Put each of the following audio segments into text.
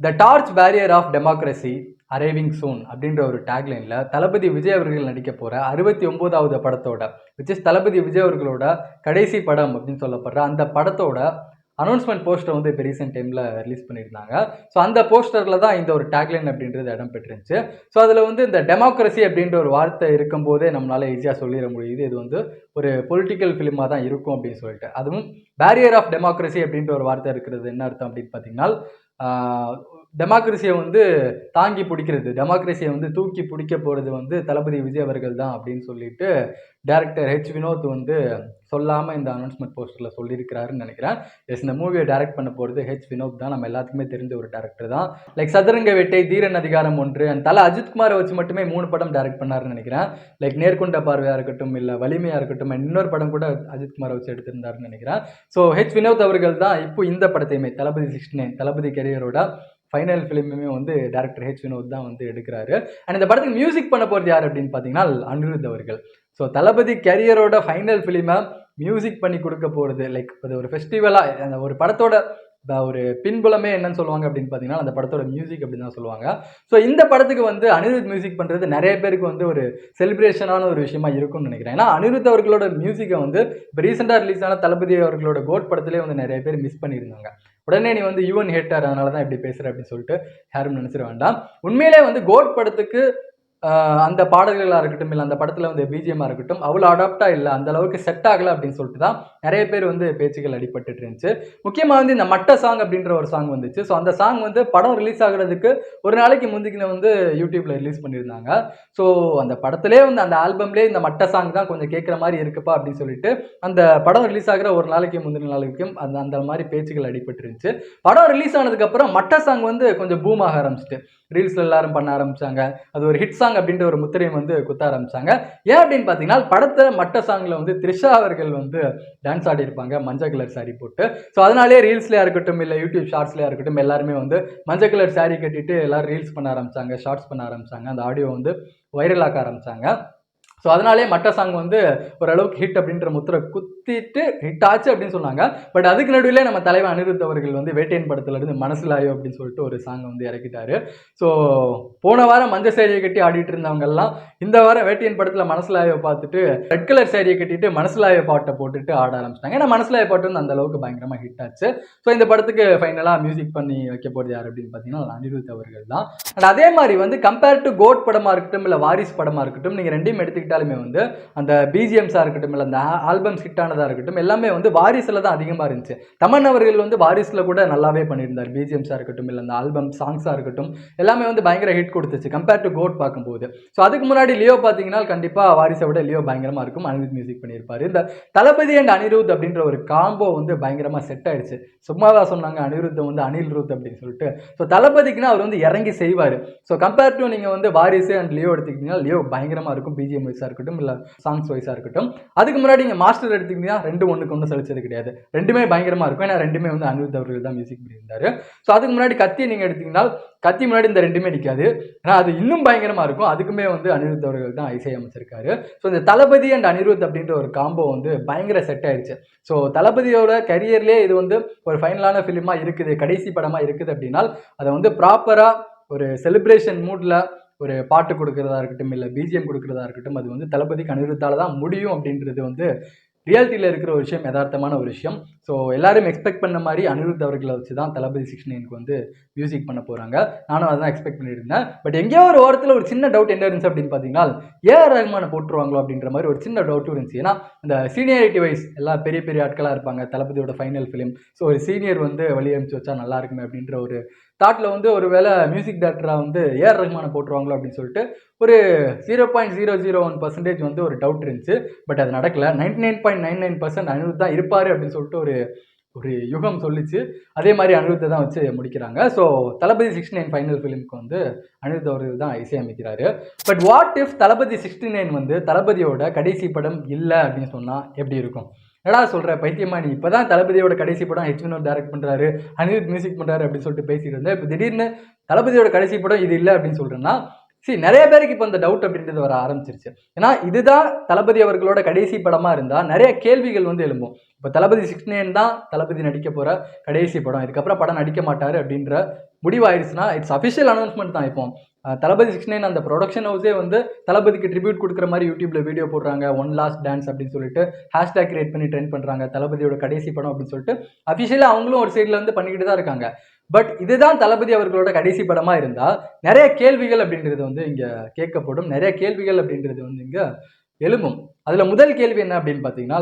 The torch bearer of democracy arriving soon அப்படின்ற ஒரு டேக்லைனில் தளபதி விஜய் அவர்கள் நடிக்க போகிற அறுபத்தி ஒம்போதாவது படத்தோட விச் இஸ் தளபதி விஜய் அவர்களோட கடைசி படம் அப்படின்னு சொல்லப்படுற அந்த படத்தோட அனௌன்ஸ்மெண்ட் போஸ்டர் வந்து இப்போ ரீசெண்ட் டைமில் ரிலீஸ் பண்ணியிருந்தாங்க. ஸோ அந்த போஸ்டரில் தான் இந்த ஒரு டேக்லைன் அப்படின்றது இடம் பெற்றுருந்துச்சு. ஸோ அதில் வந்து இந்த டெமோக்ரஸி அப்படின்ற ஒரு வார்த்தை இருக்கும்போதே நம்மளால் ஈஸியாக சொல்லிட முடியுது. இது வந்து ஒரு பொலிட்டிக்கல் ஃபிலிமாக தான் இருக்கும் அப்படின்னு சொல்லிட்டு. அதுவும் பேரியர் ஆஃப் டெமோக்ரஸி அப்படின்ற ஒரு வார்த்தை இருக்கிறது என்ன அர்த்தம் அப்படின்னு பார்த்தீங்கன்னா uh, டெமோக்ரஸியை வந்து தாங்கி பிடிக்கிறது. டெமோக்ரஸியை வந்து தூக்கி பிடிக்க போகிறது வந்து தளபதி விஜய் அவர்கள் தான் அப்படின்னு சொல்லிட்டு டேரக்டர் ஹெச் வினோத் வந்து சொல்லாமல் இந்த அனௌன்ஸ்மெண்ட் போஸ்டரில் சொல்லியிருக்கிறாருன்னு நினைக்கிறேன். எஸ் இந்த மூவியை டைரக்ட் பண்ண போகிறது ஹெச் வினோத் தான். நம்ம எல்லாத்துக்குமே தெரிஞ்ச ஒரு டேரக்டர் தான். லைக் சதுரங்க வேட்டை தீரன் அதிகாரம் ஒன்று அண்ட் தலை அஜித்குமாரை வச்சு மட்டுமே மூணு படம் டைரக்ட் பண்ணாருன்னு நினைக்கிறேன். லைக் நேர்கொண்ட பார்வையாக இருக்கட்டும் இல்லை வலிமையாக இருக்கட்டும் இன்னொரு படம் கூட அஜித்குமாரை வச்சு எடுத்திருந்தாருன்னு நினைக்கிறேன். ஸோ ஹெச் வினோத் அவர்கள் தான் இப்போ இந்த படத்தையுமே தளபதி சிக்ஸ்டி நைன் தளபதி கெரியரோட ஃபைனல் ஃபிலிமுமே வந்து டேரக்டர் ஹெச் வினோத் தான் வந்து எடுக்கிறாரு. அண்ட் இந்த படத்துக்கு மியூசிக் பண்ண போகிறது யார் அப்படின்னு பார்த்தீங்கன்னா அனிருத் அவர்கள். ஸோ தளபதி கரியரோட ஃபைனல் ஃபிலிமை மியூசிக் பண்ணி கொடுக்க போகிறது லைக் அது ஒரு ஃபெஸ்டிவலாக அந்த ஒரு படத்தோட ஒரு பின்புலமே என்னன்னு சொல்லுவாங்க அப்படின்னு பார்த்தீங்கன்னா அந்த படத்தோட மியூசிக் அப்படின்னு தான் சொல்லுவாங்க. ஸோ இந்த படத்துக்கு வந்து அனிருத் மியூசிக் பண்ணுறது நிறைய பேருக்கு வந்து ஒரு செலிப்ரேஷனான ஒரு விஷயமா இருக்கும்னு நினைக்கிறேன். ஏன்னா அனிருத் அவர்களோட மியூசிக்கை வந்து இப்போ ரீசெண்டாக ரிலீஸ் ஆன தளபதி அவர்களோட கோட் படத்திலே வந்து நிறைய பேர் மிஸ் பண்ணியிருந்தாங்க. உடனே நீ வந்து யுவன் ஹேட்டர் அதனால தான் இப்படி பேசுகிற அப்படின்னு சொல்லிட்டு யாரும் நினச்சிட வேண்டாம். உண்மையிலே வந்து கோட் படத்துக்கு அந்த பாடல்களாக இருக்கட்டும் இல்லை அந்த படத்தில் வந்து பிஜிஎம்மாக இருக்கட்டும் அவ்வளோ அடாப்டாக இல்லை அந்த அளவுக்கு செட் ஆகலை அப்படின்னு சொல்லிட்டு தான் நிறைய பேர் வந்து பேச்சுகள் அடிபட்டுட்டு இருந்துச்சு. முக்கியமாக வந்து இந்த மட்ட சாங் அப்படின்ற ஒரு சாங் வந்துச்சு. ஸோ அந்த சாங் வந்து படம் ரிலீஸ் ஆகுறதுக்கு ஒரு நாளைக்கு முந்திக்கின வந்து யூடியூப்பில் ரிலீஸ் பண்ணியிருந்தாங்க. ஸோ அந்த படத்திலே வந்து அந்த ஆல்பம்லேயே இந்த மட்ட சாங் தான் கொஞ்சம் கேட்குற மாதிரி இருக்குப்பா அப்படின்னு சொல்லிட்டு அந்த படம் ரிலீஸ் ஆகிற ஒரு நாளைக்கு முந்தின நாளைக்கும் அந்த அந்த மாதிரி பேச்சுகள் அடிபட்டு இருந்துச்சு. படம் ரிலீஸ் ஆனதுக்கப்புறம் மட்ட சாங் வந்து கொஞ்சம் பூம் ஆக ஆரம்பிச்சிட்டு ரீல்ஸில் எல்லாரும் பண்ண ஆரம்பிச்சாங்க. அது ஒரு ஹிட் சாங் அப்படின்ற ஒரு முத்திரையும் வந்து குத்த ஆரம்பிச்சாங்க. ஏன் அப்படின்னு பார்த்தீங்கன்னா படத்தை மட்ட சாங்ல வந்து த்ரிஷா அவர்கள் வந்து டான்ஸ் ஆடி இருப்பாங்க மஞ்சள் கலர் சாரி போட்டு. ஸோ அதனாலே ரீல்ஸ்லயா இருக்கட்டும் இல்லை யூடியூப் ஷார்ட்ஸ்லயா இருக்கட்டும் எல்லாருமே வந்து மஞ்சள் கலர் சாரி கட்டிட்டு எல்லாரும் ரீல்ஸ் பண்ண ஆரம்பிச்சாங்க ஷார்ட்ஸ் பண்ண ஆரம்பிச்சாங்க. அந்த ஆடியோ வந்து வைரலாக்க ஆரம்பிச்சாங்க. ஸோ அதனாலே மற்ற சாங் வந்து ஓரளவுக்கு ஹிட் அப்படின்ற முத்திரை குத்திட்டு ஹிட் ஆச்சு அப்படின்னு சொன்னாங்க. பட் அதுக்கு நடுவில் நம்ம தலைவர் அனிருத் அவர்கள் வந்து வேட்டையன் படத்துலேருந்து இருந்து மனசுலாயோ அப்படின்னு சொல்லிட்டு ஒரு சாங்கை வந்து இறக்கிட்டாரு. ஸோ போன வாரம் மஞ்சள் சேரியை கட்டி ஆடிட்டு இருந்தவங்கெல்லாம் இந்த வாரம் வேட்டையன் படத்தில் மனசிலாயோ பார்த்துட்டு ரெட் கலர் சேரியை கட்டிட்டு மனசிலாயோ பாட்டை போட்டுட்டு ஆட ஆரம்பிச்சிட்டாங்க. ஏன்னா மனசிலாய பாட்டு வந்து அந்த அளவுக்கு பயங்கரமாக ஹிட் ஆச்சு. ஸோ இந்த படத்துக்கு ஃபைனலாக மியூசிக் பண்ணி வைக்க போகிறது யார் அப்படின்னு பார்த்தீங்கன்னா அனிருத் அவர்கள் தான். அண்ட் அதே மாதிரி வந்து கம்பேர் டு கோட் படமாக இருக்கட்டும் இல்லை வாரிஸ் படமாக இருக்கட்டும் நீங்கள் ரெண்டையும் எடுத்துக்கிட்டாலுமே வந்து அந்த பிஜிஎம்ஸாக இருக்கட்டும் இல்லை அந்த ஆல்பம்ஸ் ஹிட் ஆனதாக இருக்கட்டும் எல்லாமே வந்து வாரிசில் தான் அதிகமாக இருந்துச்சு. தமன் அவர்கள் வந்து வாரிசில் கூட நல்லாவே பண்ணியிருந்தார். பிஜிஎம்ஸாக இருக்கட்டும் இல்லை அந்த ஆல்பம் சாங்ஸாக இருக்கட்டும் எல்லாமே வந்து பயங்கர ஹிட் கொடுத்துச்சு கம்பேர் டு கோட் பார்க்கும்போது. ஸோ அதுக்கு முன்னாடி லியோ பார்த்தீங்கன்னா கண்டிப்பாக வாரிசை விட லியோ பயங்கரமாக இருக்கும். அனிருத் மியூசிக் பண்ணியிருப்பாரு. இந்த தளபதி அண்ட் அனிருத் அப்படின்ற ஒரு காம்போ வந்து பயங்கரமாக செட் ஆயிடுச்சு. சும்மாவா சொன்னாங்க அனிருத்தை வந்து அனில் ரூத் அப்படின்னு சொல்லிட்டு. ஸோ தளபதிக்குன்னா அவர் வந்து இறங்கி செய்வார். ஸோ கம்பேர் டு நீங்கள் வந்து வாரிசு அண்ட் லியோ எடுத்துக்கிட்டீங்கன்னா லியோ பயங்கரமாக இருக்கும். பிஜிஎம் வைஸாக இருக்கட்டும் இல்லை சாங்ஸ் வைஸாக இருக்கட்டும் அதுக்கு முன்னாடி நீங்கள் மாஸ்டர் எடுத்துக்கிட்டீங்கன்னா ரெண்டு ஒன்றுக்கு ஒன்றும் சலிச்சது கிடையாது. ரெண்டுமே பயங்கரமாக இருக்கும். ஏன்னா ரெண்டுமே வந்து அனிருத் அவர்கள் தான் மியூசிக் பண்ணியிருந்தார். ஸோ அதுக்கு முன்னாடி கத்தி நீங்கள் எடுத்தீங்கன்னா கத்தி முன்னாடி இந்த ரெண்டுமே நிற்காது ஏன்னா அது இன்னும் பயங்கரமாக இருக்கும். அதுக்குமே வந்து அனிருத் அவர்கள் தான் இசை அமைச்சிருக்காரு. ஸோ இந்த தளபதி அண்ட் அனிருத் அப்படின்ற ஒரு காம்போ வந்து பயங்கர செட் ஆயிடுச்சு ஸோ தளபதியோட கரியர்லேயே இது வந்து ஒரு ஃபைனலான ஃபிலிமாக இருக்குது கடைசி படமாக இருக்குது அப்படின்னா அதை வந்து ப்ராப்பராக ஒரு செலிப்ரேஷன் மூடில் ஒரு பாட்டு கொடுக்கறதா இருக்கட்டும் இல்லை பிஜிஎம் கொடுக்கறதா இருக்கட்டும் அது வந்து தளபதிக்கு அனிருத்தால தான் முடியும் அப்படின்றது வந்து ரியாலிட்டியில் இருக்கிற ஒரு விஷயம் யதார்த்தமான ஒரு விஷயம். ஸோ எல்லாரும் எக்ஸ்பெக்ட் பண்ண மாதிரி அனிருத் அவர்களை வச்சு தான் தளபதி சிக்ஸ் நைனுக்கு வந்து மியூசிக் பண்ண போகிறாங்க நானும் அதான் எக்ஸ்பெக்ட் பண்ணியிருந்தேன். பட் எங்கேயோ ஒரு ஓரத்தில் ஒரு சின்ன டவுட் என்ன இருந்துச்சு அப்படின்னு பார்த்தீங்கன்னா ஏஆர் ரஹ்மானை போட்டுருவாங்களோ அப்படின்ற மாதிரி ஒரு சின்ன டவுட்டும் இருந்துச்சு. ஏன்னா இந்த சீனியாரிட்டி வைஸ் எல்லா பெரிய பெரிய ஆட்களாக இருப்பாங்க தளபதியோட ஃபைனல் ஃபிலிம் ஸோ ஒரு சீனியர் வந்து வழி அனுப்பிச்சு வச்சா நல்லா இருக்குமே அப்படின்ற ஒரு தாட்டில் வந்து ஒரு வேளை மியூசிக் டேரக்டராக வந்து ஏஆர் ரஹ்மானை போட்டுருவாங்களோ அப்படின்னு சொல்லிட்டு ஒரு zero point zero zero one percentage வந்து ஒரு டவுட் இருந்துச்சு. பட் அது நடக்கல. Ninety nine point nine nine percent Anirudh தான் இருப்பார் அப்படின்னு சொல்லிட்டு ஒரு ஒரு யுகம் சொல்லிச்சு. அதே மாதிரி அனிருத்தை தான் வச்சு முடிக்கிறாங்க. So Thalapathy sixty nine final ஃபிலிமுக்கு வந்து அனிருத் அவர்கள் தான் இசையமைக்கிறாரு. But what if Thalapathy sixty nine வந்து தளபதியோட கடைசி படம் இல்லை அப்படின்னு சொன்னால் எப்படி இருக்கும்? என்னடா சொல்கிற பைத்தியமா நீ? இப்போ தான் தளபதியோட கடைசி படம் ஹெச் வினோத் டைரக்ட் பண்ணுறாரு அனிருத் மியூசிக் பண்ணுறாரு அப்படின்னு சொல்லிட்டு பேசிட்டு இருந்தேன். இப்போ திடீர்னு தளபதியோட கடைசி படம் இது இல்லை அப்படின்னு சொல்கிறேன்னா சரி நிறைய பேருக்கு இப்போ இந்த டவுட் அப்படின்றது வர ஆரம்பிச்சிருச்சு. ஏன்னா இதுதான் தளபதி அவர்களோட கடைசி படமாக இருந்தால் நிறைய கேள்விகள் வந்து எழும்பும். இப்போ தளபதி சிக்ஸ் நைன் தான் தளபதி நடிக்க போகிற கடைசி படம். இதுக்கப்புறம் படம் நடிக்க மாட்டார் அப்படின்ற முடிவாயிருச்சுன்னா இட்ஸ் அஃபிஷியல் அனௌன்ஸ்மெண்ட் தான் இப்போ. தளபதி சிக்ஸ் நைன் அந்த ப்ரொடக்ஷன் ஹவுஸே வந்து தளபதிக்கு ட்ரிபியூட் கொடுக்குற மாதிரி யூடியூப்பில் வீடியோ போடுறாங்க. ஒன் லாஸ்ட் டான்ஸ் அப்படின்னு சொல்லிட்டு ஹேஷ்டாக் கிரியேட் பண்ணி ட்ரெண்ட் பண்ணுறாங்க தளபதியோட கடைசி படம் அப்படின்னு சொல்லிட்டு அஃபிஷியலாக அவங்களும் ஒரு சைடில் வந்து பண்ணிக்கிட்டு தான் இருக்காங்க. பட் இதுதான் தளபதி அவர்களோட கடைசி படமா இருந்தா நிறைய கேள்விகள் அப்படின்றது வந்து இங்க கேட்கப்படும். நிறைய கேள்விகள் அப்படின்றது வந்து இங்க எழும்பும். அதுல முதல் கேள்வி என்ன அப்படின்னு பார்த்தீங்கன்னா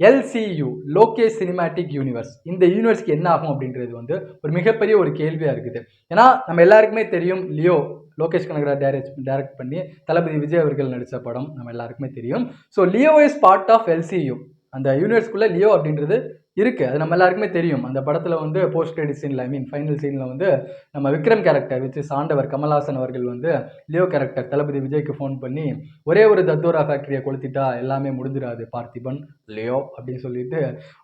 எல்சியு லோகேஷ் சினிமேட்டிக் யூனிவர்ஸ் இந்த யூனிவர்ஸ்க்கு என்ன ஆகும் அப்படின்றது வந்து ஒரு மிகப்பெரிய ஒரு கேள்வியா இருக்குது. ஏன்னா நம்ம எல்லாருக்குமே தெரியும் Leo Lokesh Kanagaraj direct direct பண்ணி தளபதி விஜய் அவர்கள் நடித்த படம் நம்ம எல்லாருக்குமே தெரியும். So Leo is part of LCU அந்த யூனிவர்ஸ்குள்ளே லியோ அப்படின்றது இருக்குது அது நம்ம எல்லாருக்குமே தெரியும். அந்த படத்தில் வந்து போஸ்ட் கிரெடிட் சீனில் ஐ மீன் ஃபைனல் சீனில் வந்து நம்ம விக்ரம் கேரக்டர் வச்சு சாண்டவர் கமல்ஹாசன் அவர்கள் வந்து லியோ கேரக்டர் தளபதி விஜய்க்கு ஃபோன் பண்ணி ஒரே ஒரு தத்தோரா ஃபேக்டரியை கொளுத்திட்டா எல்லாமே முடிஞ்சிடாது பார்த்திபன் லியோ அப்படின்னு சொல்லிட்டு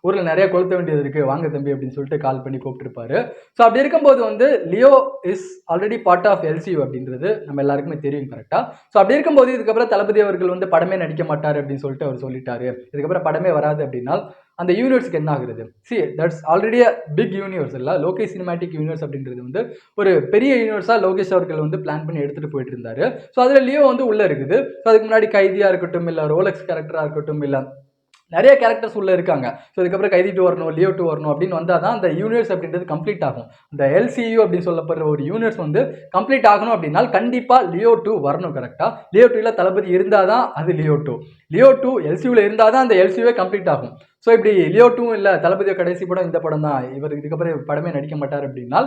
ஊரில் நிறைய கொளுத்த வேண்டியது இருக்குது வாங்க தம்பி அப்படின்னு சொல்லிட்டு கால் பண்ணி கூப்பிட்டுருப்பாரு. ஸோ அப்படி இருக்கும்போது வந்து Leo is already part of LCU அப்படின்றது நம்ம எல்லாருக்குமே தெரியும் கரெக்டாக ஸோ அப்படி இருக்கும்போது இதுக்கப்புறம் தளபதி அவர்கள் வந்து படமே நடிக்க மாட்டார் அப்படின்னு சொல்லிட்டு அவர் சொல்லிட்டாரு. இதுக்கப்புறம் படமே வராது அப்படின்னா அந்த யூனிவர்ஸுக்கு என்ன ஆகுறது? See that's already big universe இல்லை? லோகேஷ் சினிமேட்டிக் யூனிவர்ஸ் அப்படின்றது வந்து ஒரு பெரிய யூனிவர்ஸாக லோகேஷ் அவர்கள் வந்து பிளான் பண்ணி எடுத்துகிட்டு போயிட்டு இருந்தார். ஸோ அதில் லியோ வந்து உள்ளே இருக்குது. ஸோ அதுக்கு முன்னாடி கைதியாக இருக்கட்டும் இல்லை ரோலக்ஸ் கேரக்டராக இருக்கட்டும் இல்லை நிறைய கேரக்டர்ஸ் உள்ளே இருக்காங்க. ஸோ இதுக்கப்புறம் கைதிட்டு வரணும் லியோ டூ வரணும் அப்படின்னு வந்தால் தான் அந்த யூனிவர்ஸ் அப்படின்றது கம்ப்ளீட் ஆகும். இந்த எல்சியூ அப்படின்னு சொல்லப்படுற ஒரு யூனிவர்ஸ் வந்து கம்ப்ளீட் ஆகணும் அப்படின்னா கண்டிப்பாக லியோ டூ வரணும் கரெக்டாக லியோ டூவில் தளபதி இருந்தால் தான் அது லியோ டூ லியோ டூ எல்சியூவில் இருந்தால் தான் அந்த எல்சியூவே கம்ப்ளீட் ஆகும். ஸோ இப்படி லியோ இல்லை தளபதியோ கடைசி படம் இந்த படம் தான் இவர் இதுக்கப்புறம் படமே நடிக்க மாட்டார் அப்படின்னா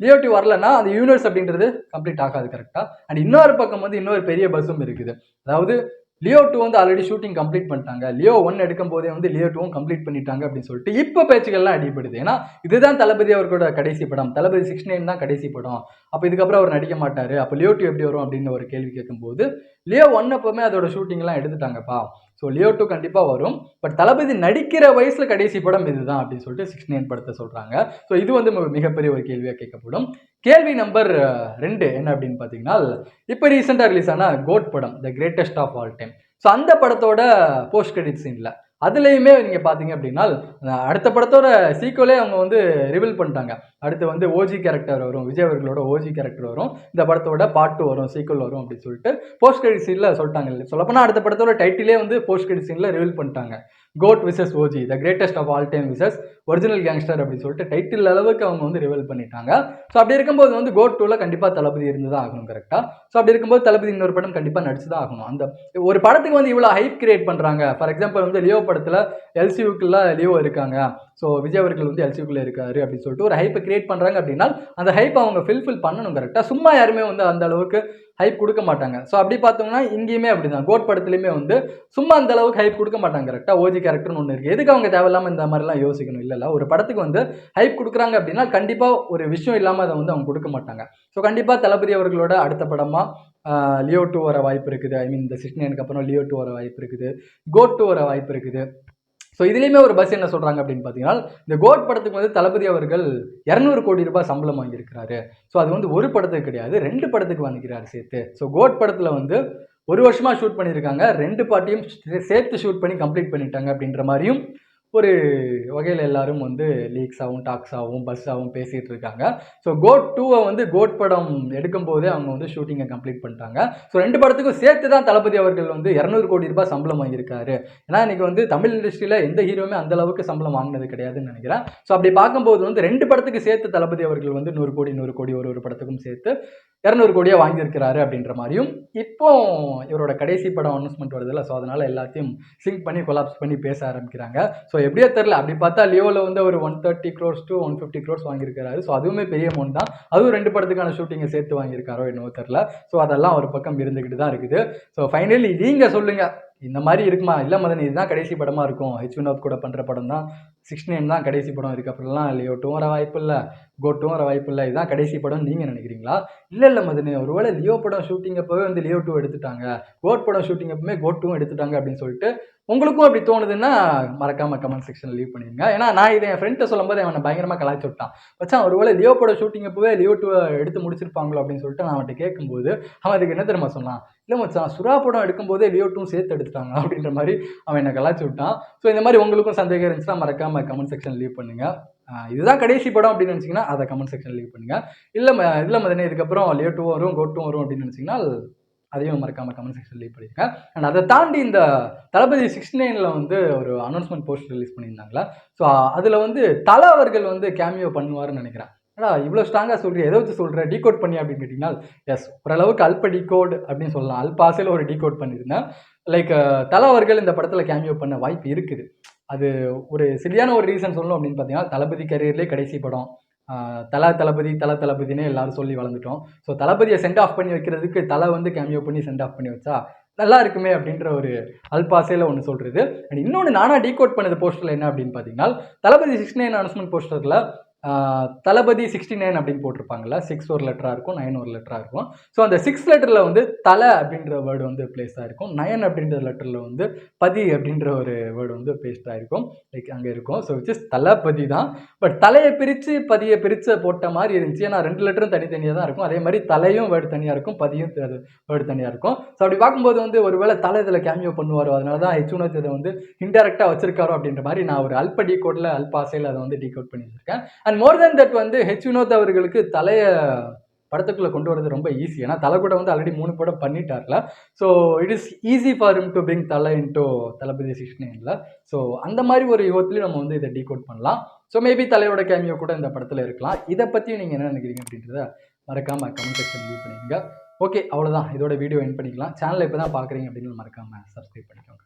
லியோ வரலன்னா அந்த யூனிவர்ஸ் அப்படின்றது கம்ப்ளீட் ஆகாது கரெக்டாக அண்ட் இன்னொரு பக்கம் வந்து இன்னொரு பெரிய பஸ்ஸும் இருக்குது. அதாவது லியோ டூ வந்து ஆல்ரெடி ஷூட்டிங் கம்ப்ளீட் பண்ணிட்டாங்க. லியோ ஒன் எடுக்கும் போதே வந்து லியோ டூவும் கம்ப்ளீட் பண்ணிட்டாங்க அப்படின்னு சொல்லிட்டு இப்போ பேச்சுகள்லாம் அடிபடுது. ஏன்னா இதுதான் தளபதி அவர்களோட கடைசி படம். தளபதி சிக்ஸ் நைன் தான் கடைசி படம். அப்போ இதுக்கப்புறம் அவர் நடிக்க மாட்டார். அப்போ லியோ டூ எப்படி வரும் அப்படின்னு ஒரு கேள்வி கேட்கும்போது லியோ ஒன் அப்போவுமே அதோட ஷூட்டிங்லாம் எடுத்துட்டாங்கப்பா. ஸோ லியோ டூ கண்டிப்பாக வரும். பட் தளபதி நடிக்கிற வயசில் கடைசி படம் இதுதான் அப்படின்னு சொல்லிட்டு சிக்ஸ் நைன் படத்தை சொல்கிறாங்க ஸோ இது வந்து மிகப்பெரிய ஒரு கேள்வியாக கேட்கப்படும். கேள்வி நம்பர் ரெண்டு என்ன அப்படின்னு பார்த்தீங்கன்னா இப்போ ரீசெண்டாக ரிலீஸ் ஆன கோட் படம் the greatest of all time so அந்த படத்தோட போஸ்ட் கிரெடிட் சீனில் அதுலேயுமே நீங்கள் பார்த்தீங்க அப்படின்னா அடுத்த படத்தோட சீக்குவலே அவங்க வந்து ரிவீல் பண்ணிட்டாங்க. அடுத்து வந்து ஓஜி கேரக்டர் வரும் விஜய் அவர்களோட ஓஜி கேரக்டர் வரும். இந்த படத்தோட பாட்டு வரும் சீக்குவல் வரும் அப்படின்னு சொல்லிட்டு போஸ்ட் கிரெடிட் சீனில் சொல்லிட்டாங்க சொல்லப்போனால் அடுத்த படத்தோட டைட்டிலே வந்து போஸ்ட் கிரெடிட் சீனில் ரிவீல் பண்ணிட்டாங்க. GOAT versus OG the greatest of all time versus original gangster அப்படின்னு சொல்லிட்டு டைட்டில் அளவுக்கு அவங்க வந்து ரிவல் பண்ணிட்டாங்க. ஸோ அப்படி இருக்கும்போது வந்து கோட் டூவில் கண்டிப்பாக தளபதி இருந்து தான் ஆகணும் கரெக்டாக ஸோ அப்படி இருக்கும்போது தளபதி இன்னொரு படம் கண்டிப்பாக நடிச்சு தான் ஆகணும். அந்த ஒரு படத்துக்கு வந்து இவ்வளோ ஹைப் கிரியேட் பண்ணுறாங்க ஃபார் எக்ஸாம்பிள் வந்து லியோ படத்தில் எல்சியூக்கெல்லாம் லியோ இருக்காங்க. ஸோ விஜய் அவர்கள் வந்து எல்சிக்குள்ளே இருக்காரு அப்படின்னு சொல்லிட்டு ஒரு ஹைப்பை கிரியேட் பண்ணுறாங்க அப்படின்னா அந்த ஹைப் அவங்க ஃபில்ஃபில் பண்ணணும் கரெக்டாக சும்மா யாருமே வந்து அந்த அளவுக்கு ஹைப் கொடுக்க மாட்டாங்க. ஸோ அப்படி பார்த்தோம்னா இங்கேயுமே அப்படி தான் கோட் படத்துலையுமே வந்து சும்மா அந்த அளவுக்கு ஹைப் கொடுக்க மாட்டாங்க கரெக்டாக ஓஜி கேரக்டர்னு ஒன்று இருக்குது எதுக்கு அவங்க தேவையில்லாமல் இந்த மாதிரிலாம் யோசிக்கணும்? இல்லைல்ல ஒரு படத்துக்கு வந்து ஹைப் கொடுக்குறாங்க அப்படின்னா கண்டிப்பாக ஒரு விஷயம் இல்லாமல் அதை வந்து அவங்க கொடுக்க மாட்டாங்க. ஸோ கண்டிப்பாக தளபதி அவர்களோட அடுத்த படமாக லியோ டூ வர வாய்ப்பு இருக்குது. ஐ மீன் இந்த சிக்ஸ் அப்புறம் லியோ டூ வர வாய்ப்பு இருக்குது. கோட் டூ வர வாய்ப்பு இருக்குது. ஸோ இதுலேயுமே ஒரு பஸ் என்ன சொல்கிறாங்க அப்படின்னு பார்த்தீங்கன்னா இந்த கோட் படத்துக்கு வந்து தளபதி அவர்கள் இரநூறு கோடி ரூபாய் சம்பளம் வாங்கியிருக்கிறாரு. ஸோ அது வந்து ஒரு படத்துக்கு கிடையாது ரெண்டு படத்துக்கு வாங்கிக்கிறாரு சேர்த்து. ஸோ கோட் படத்தில் வந்து ஒரு வருஷமாக ஷூட் பண்ணியிருக்காங்க ரெண்டு பாட்டையும் சேர்த்து ஷூட் பண்ணி கம்ப்ளீட் பண்ணிட்டாங்க அப்படின்ற மாதிரியும் ஒரு வகையில் எல்லாரும் வந்து லீக்ஸாகவும் டாக்ஸாகவும் பஸ்ஸாகவும் பேசிகிட்டு இருக்காங்க. ஸோ கோட் டூவை வந்து கோட் படம் எடுக்கும்போதே அவங்க வந்து ஷூட்டிங்கை கம்ப்ளீட் பண்ணிட்டாங்க. ஸோ ரெண்டு படத்துக்கும் சேர்த்து தான் தளபதி அவர்கள் வந்து இரநூறு கோடி ரூபாய் சம்பளம் வாங்கியிருக்காரு. ஏன்னா இன்றைக்கி வந்து தமிழ் இண்டஸ்ட்ரியில் எந்த ஹீரோவுமே அந்த அளவுக்கு சம்பளம் வாங்கினது கிடையாதுன்னு நினைக்கிறேன். ஸோ அப்படி பார்க்கும்போது வந்து ரெண்டு படத்துக்கு சேர்த்து தளபதி அவர்கள் வந்து நூறு கோடி நூறு கோடி ஒரு ஒரு படத்துக்கும் சேர்த்து இரநூறு கோடியாக வாங்கியிருக்கிறாரு அப்படின்ற மாதிரியும் இப்போ இவரோட கடைசி படம் அனௌன்ஸ்மெண்ட் வருதுல்ல. ஸோ அதனால் எல்லாத்தையும் சிங்க் பண்ணி கொலாப்ஸ் பண்ணி பேச ஆரம்பிக்கிறாங்க. ஸோ எப்படியோ தெரில அப்படி பார்த்தா லியோவில் வந்து ஒரு one thirty crores to one fifty crores வாங்கியிருக்காரு. ஸோ அதுவுமே பெரிய அமௌண்ட் தான். அதுவும் ரெண்டு படத்துக்கான ஷூட்டிங்கை சேர்த்து வாங்கியிருக்காரோ என்னவோ தெரில ஸோ அதெல்லாம் ஒரு பக்கம் இருந்துக்கிட்டு தான் இருக்குது. ஸோ ஃபைனலி நீங்கள் சொல்லுங்கள் இந்த மாதிரி இருக்குமா? இல்லை மதன் இதுதான் கடைசி படமாக இருக்கும்? ஹெச் வினோத் கூட பண்ணுற படம் தான். சிக்ஸ் நைன் தான் கடைசி படம். இருக்குது அப்படிலாம் லியோ டூ வர வாய்ப்பு இல்லை. கோட்டும் வர வாய்ப்பு இல்லை. இதுதான் கடைசி படம் நீங்கள் நினைக்கிறீங்களா? இல்லை இல்லை மதுனே. ஒருவேளை லியோ படம் ஷூட்டிங் அப்போவே வந்து லியோ டூ எடுத்துட்டாங்க. கோட் படம் ஷூட்டிங் அப்பவுமே கோட் டூ எடுத்துட்டாங்க அப்படின்னு சொல்லிட்டு உங்களுக்கும் அப்படி தோணுதுன்னா மறக்காம கமெண்ட் செக்ஷன் லீவ் பண்ணிடுங்க ஏன்னா நான் இதை என் ஃப்ரெண்ட்டை சொல்லும்போது அவனை பயங்கரமாக கலாய்ச்சி விட்டான். வச்சான் ஒருவேளை லியோ படம் ஷூட்டிங் அப்போவே லியோ டூ எடுத்து முடிச்சிருப்பாங்களோ அப்படின்னு சொல்லிட்டு நான் அவன்கிட்ட கேட்கும்போது அவன் அதுக்கு என்ன தெரியுமா சொன்னான்? இல்லை மச்சான் சுறா படம் எடுக்கும்போதே லியோ டூ சேர்த்து எடுத்துட்டாங்க அப்படின்ற மாதிரி அவன் என்னை கலாய்ச்சி விட்டான். ஸோ இந்த மாதிரி உங்களுக்கும் சந்தேகம் இருந்துச்சுன்னா மறக்காம கமெண்ட் செக்ஷன் லீவ் பண்ணுங்க. இதுதான் கடைசி படம் அப்படின்னு நினச்சிங்கன்னா அதை கமெண்ட் செக்ஷன் லீவ் பண்ணுங்க. இல்லை இல்லை மதனே இதுக்கப்புறம் லியோ டூ வரும் கோட்டும் வரும் அப்படின்னு நினச்சிங்கன்னா அதையும் மறக்காம கமெண்ட் செக்ஷன் லீவ் பண்ணிருங்க அண்ட் அதை தாண்டி இந்த தளபதி சிக்ஸ்டி நைனில் வந்து ஒரு அனௌன்ஸ்மெண்ட் போஸ்ட் ரிலீஸ் பண்ணியிருந்தாங்களா ஸோ அதில் வந்து தல அவர்கள் வந்து கேமியோ பண்ணுவார்னு நினைக்கிறேன். ஏன்னா இவ்வளோ ஸ்ட்ராங்காக சொல்கிறேன் எதை வச்சு சொல்கிறேன் டீகோட் பண்ணி அப்படின்னு கேட்டிங்கன்னா எஸ் ஓரளவுக்கு அல்ப டீகோட் அப்படின்னு சொல்லலாம். அல்பாசையில் ஒரு டீகோட் பண்ணியிருந்தேன். லைக் தல அவர்கள் இந்த படத்தில் கேமியோ பண்ண வாய்ப்பு இருக்குது. அது ஒரு சரியான ஒரு ரீசன் சொல்லணும் அப்படின்னு பார்த்தீங்கன்னா தளபதி கரியர்லேயே கடைசி படம். தல தளபதி தல தளபதினே எல்லாரும் சொல்லி வளர்ந்துட்டோம். ஸோ தளபதியை சென்ட் ஆஃப் பண்ணி வைக்கிறதுக்கு தலை வந்து கேமியோ பண்ணி சென்ட் ஆஃப் பண்ணி வச்சா நல்லா இருக்குமே அப்படின்ற ஒரு அல்பாசையில் ஒன்று சொல்கிறது அண்ட் இன்னொன்று நானாக டீகோட் பண்ணது போஸ்டரில் என்ன அப்படின்னு பார்த்தீங்கன்னா தளபதி சிக்ஸ்டி நைன் அனௌன்ஸ்மெண்ட் போஸ்டரில் தளபதி சிக்ஸ்டி நைன் அப்படின்னு போட்டிருப்பாங்கல்ல சிக்ஸ் ஒரு லெட்டராக இருக்கும் நைன் ஒரு லெட்டராக இருக்கும். ஸோ அந்த சிக்ஸ் லெட்டரில் வந்து தலை அப்படின்ற வேர்டு வந்து பிளேஸ் ஆகிருக்கும் நயன் அப்படின்ற லெட்டரில் வந்து பதி அப்படின்ற ஒரு வேர்டு வந்து பேஸ்ட் ஆகிருக்கும் லைக் அங்கே இருக்கும். ஸோ விச் இஸ் தளபதி தான். பட் தலையை பிரித்து பதியை பிரித்து போட்ட மாதிரி இருந்துச்சு. ஏன்னா ரெண்டு லெட்டரும் தனித்தனியாக தான் இருக்கும். அதே மாதிரி தலையும் வேர்டு தனியாக இருக்கும் பதியும் வேர்டு தனியாக இருக்கும். ஸோ அப்படி பார்க்கும்போது வந்து ஒருவேளை தலை இதில் கேமியோ பண்ணுவாரோ? அதனால தான் ஹெச்யூனத் இதை வந்து இன்டெரக்டாக வச்சிருக்காரோ அப்படின்ற மாதிரி நான் ஒரு அல்ப டீ கோடில் அல்பாசையில் அதை வந்து டீ கோட் பண்ணி வச்சிருக்கேன் அண்ட் மோர் தென் தட் வந்து ஹெச் வினோத் அவர்களுக்கு தலையை படத்துக்குள்ளே கொண்டு வரது ரொம்ப ஈஸி ஏன்னா தலை கூட வந்து ஆல்ரெடி மூணு படம் பண்ணிட்டார்ல. So it is easy for him to bring Thala into Thalapathy சிக்ஸ்டினில் so அந்த மாதிரி ஒரு யுகத்துலேயும் நம்ம வந்து இதை டீகோட் பண்ணலாம். ஸோ மேபி தலையோட கேமியோ கூட இந்த படத்தில் இருக்கலாம். இதை பற்றியும் நீங்கள் என்ன நினைக்கிறீங்க அப்படின்றத மறக்காமல் கமெண்ட் செக்ஷன் லீவ் பண்ணிக்கங்க ஓகே அவ்வளோதான் இதோட வீடியோ என் பண்ணிக்கலாம். சேனலை இப்போ தான் பார்க்குறீங்க அப்படின்னு மறக்காமல் சப்ஸ்கிரைப் பண்ணிக்கோங்க.